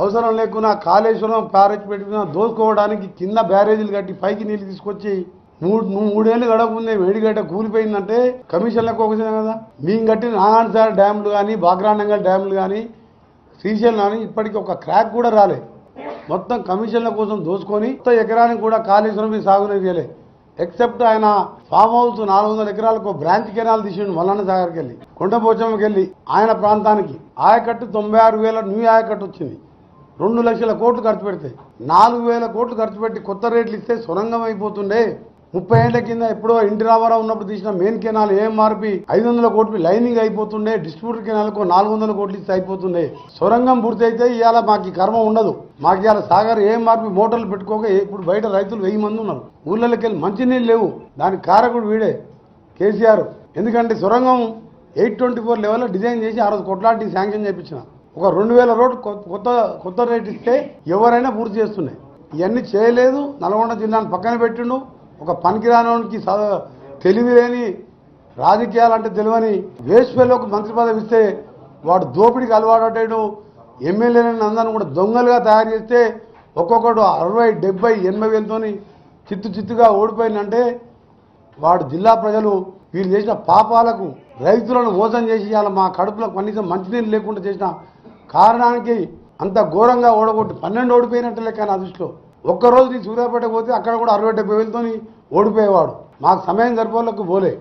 అవసరం లేకున్నా కాళేశ్వరం బ్యారేజ్ పెట్టుకున్న దోసుకోవడానికి కింద బ్యారేజీలు కట్టి పైకి నీళ్ళు తీసుకొచ్చి మూడు నువ్వు మూడేళ్ళు గడవకుందే వేడిగడ్డ కూలిపోయిందంటే కమిషన్లకు ఒకసారి కదా. మేము కట్టిన నాగాన్సార్ డ్యాములు కానీ బాగ్రానంగల్ డ్యాములు కానీ శ్రీశైలం కానీ ఇప్పటికీ ఒక క్రాక్ కూడా రాలే. మొత్తం కమిషన్ల కోసం దోసుకొని మొత్తం ఎకరానికి కూడా కాళేశ్వరం మీద సాగునీరు ఎక్సెప్ట్ ఆయన ఫామ్ హౌస్ నాలుగు వందల ఎకరాలకు బ్రాంచ్ కెనాల్ తీసిండు మల్లన్న సాగర్కి వెళ్ళి కొండపోచమ్మకి వెళ్ళి ఆయన ప్రాంతానికి. ఆయకట్టు తొంభై ఆరు వేల న్యూ ఆయకట్టు వచ్చింది. రెండు లక్షల కోట్లు ఖర్చు పెడితే నాలుగు వేల కోట్లు ఖర్చు పెట్టి కొత్త రేట్లు ఇస్తే సొరంగం అయిపోతుండే. ముప్పై ఏళ్ళ కింద ఎప్పుడో ఇంటి రామారావు ఉన్నప్పుడు తీసిన మెయిన్ కెనాల్ ఏం మార్పి ఐదు వందల కోట్లు లైనింగ్ అయిపోతుండే డిస్ట్రిబ్యూటర్ కెనాల్కు నాలుగు వందల కోట్లు ఇస్తే అయిపోతుండే. సొరంగం పూర్తి అయితే ఇవాళ మాకు కర్మ ఉండదు. మాకు ఇవాళ సాగర్ ఏం మార్పి మోటార్లు పెట్టుకోక ఇప్పుడు బయట రైతులు వెయ్యి మంది ఉన్నారు. ఊళ్ళకి వెళ్ళి మంచినీళ్ళు లేవు. దానికి కారకుడు వీడే కేసీఆర్. ఎందుకంటే సొరంగం ఎయిట్ ట్వంటీ ఫోర్ లెవెల్లో డిజైన్ చేసి ఆ రోజు కొట్లాంటి శాంక్షన్ చేయించిన ఒక రెండు వేల రోడ్డు కొత్త కొత్త రేట్ ఇస్తే ఎవరైనా పూర్తి చేస్తున్నాయి. ఇవన్నీ చేయలేదు. నల్గొండ జిల్లాను పక్కన పెట్టిండు. ఒక పనికిరానోనికి స- తెలివి లేని రాజకీయాలంటే తెలియని వేస్పేలోకి మంత్రి పదవి ఇస్తే వాడు దోపిడికి అలవాటు ఎమ్మెల్యేలను అందరిని కూడా దొంగలుగా తయారు చేస్తే ఒక్కొక్కడు అరవై డెబ్బై ఎనభై వేలతో చిత్తు చిత్తుగా ఓడిపోయిందంటే వాడు జిల్లా ప్రజలు వీళ్ళు చేసిన పాపాలకు రైతులను మోసం చేసి అలా మా కడుపులో కనీసం మంచినీళ్ళు లేకుండా చేసిన కారణానికి అంత ఘోరంగా ఓడగొట్టి పన్నెండు ఓడిపోయినట్టు లెక్క నా దృష్టిలో. ఒక్కరోజు నీ సూర్యాపేట పోతే అక్కడ కూడా అరవై డెబ్బై వేలతోని ఓడిపోయేవాడు. మాకు సమయం సరిపోలకు పోలే.